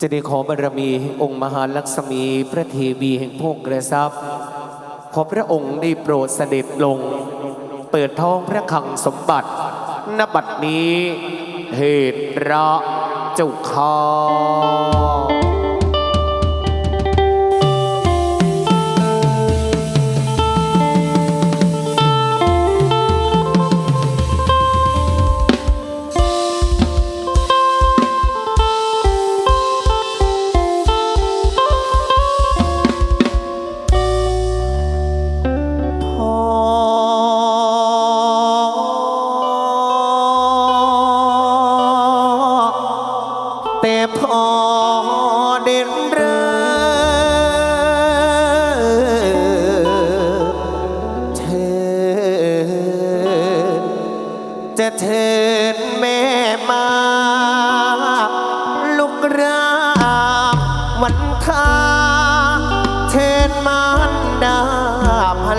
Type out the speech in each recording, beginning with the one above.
จะได้ขอบารมีองค์มหาลักษมีพระเทวีแห่งพวกกระซับขอพระองค์ได้โปรดเสด็จลง เปิดท้องพระคังสมบัตินบัดนี้เหตุระเจ้าข้า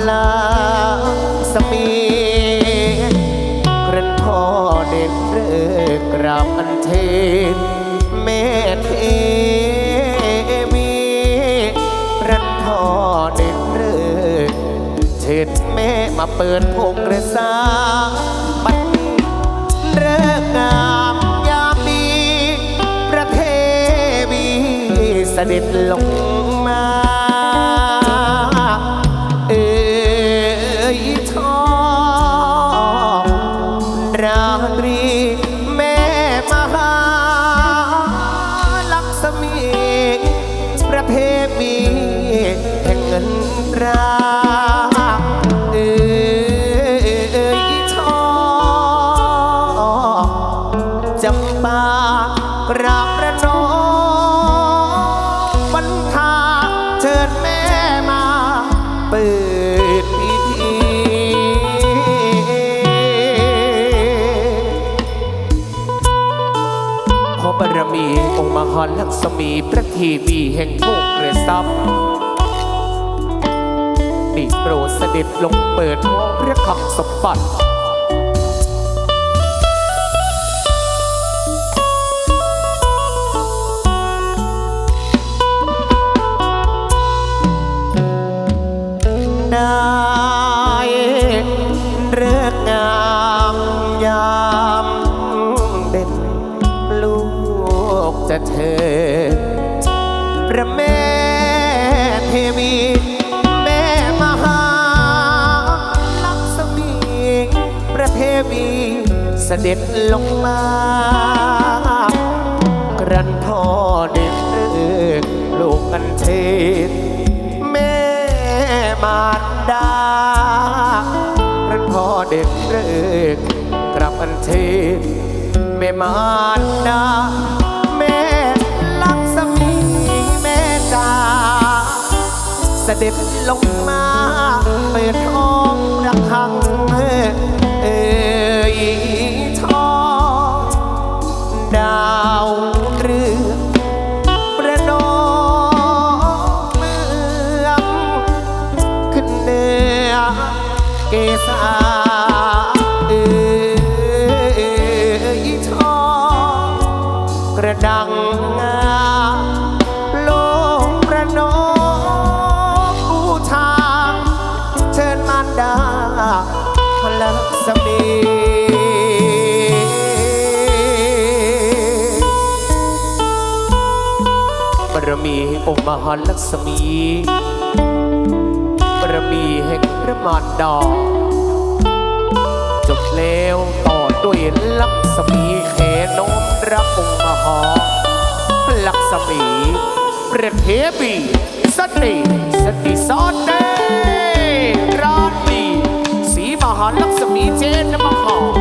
ลาสมีกระนพ่อเด็ดเริกกราบอันเทนแม่เทวีกระนพ่อเด็ดเริกเชิญแม่มาเปิดพงกระสาบัดนี้เริกงามยามดี ประเทวีเสด็จลง ลักษมีพระเทวีแห่งพวกกรซับได้โปรดเสด็จลงเปิดท้องพระคลังสมบัติได้ จะเธอพระแม่เทวี แม่มหาลักษมีประเทวีเสด็จลงมากรันพ่อเด็กเลิกลูกอันเทศแม่มารดากรันพ่อเด็กเลิกกลับอันเทศแม่มารดา ด็จลงมาเปิดท้องระฆังเอ่ยทองดาวเรืองประนมเมืองขึ้นเหนือเกษาเอ่ยทองกระดังงา บรมีแห่งองค์มหาลักษมีบารมีแห่งพระมารดาจบแล้วต่อด้วยลักษมีแขนน้อมรับองค์มหาลักษมีประเทบีสติสติสอนเดราตรีสีมหาลักษมีเจนมหา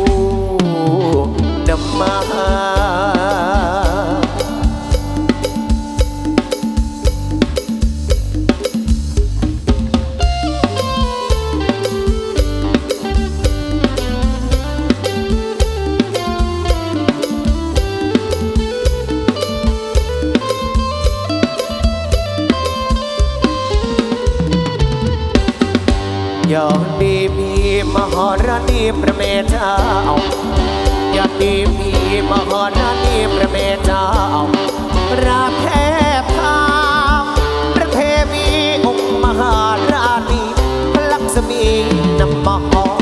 หาราณีพระเมตเจ้ายอดดีมีมหาราณีพระเมตเจ้าราแค่พามพระเทวีองค์มหาราณีพระลักษมีนำมาหอม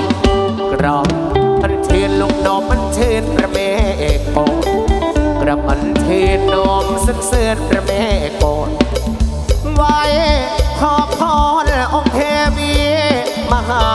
กราบอันเทียนลงนอมอันเชิญพระเมฆโอนกระมันเทนนอมสันเสริญพระเมฆโอนไว้ขอพรองค์เทวีมหา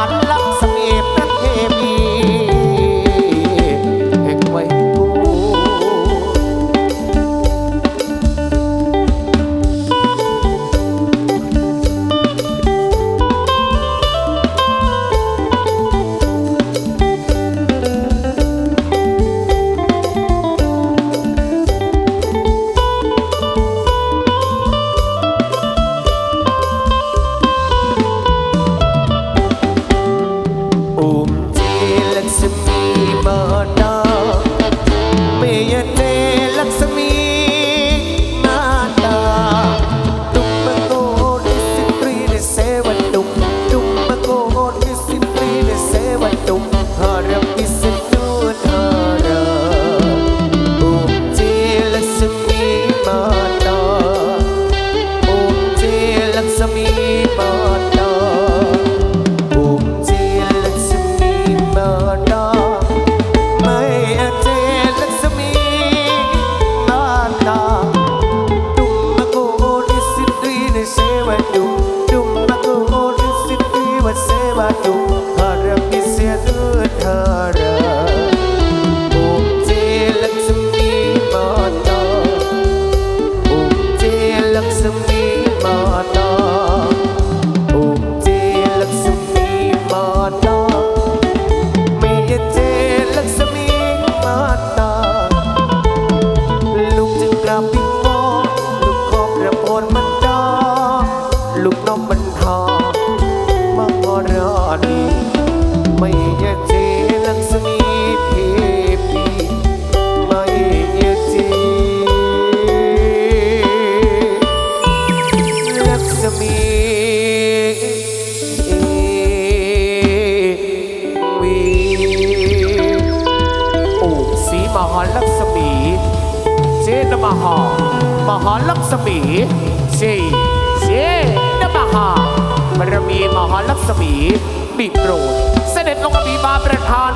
เสวะดุมดุมมะโลักษมีเจนมหามหาลักษมีเจเจนมหาบารมีมหาลักษมีบิโปรด เสด็จลงมาบีบาประทาน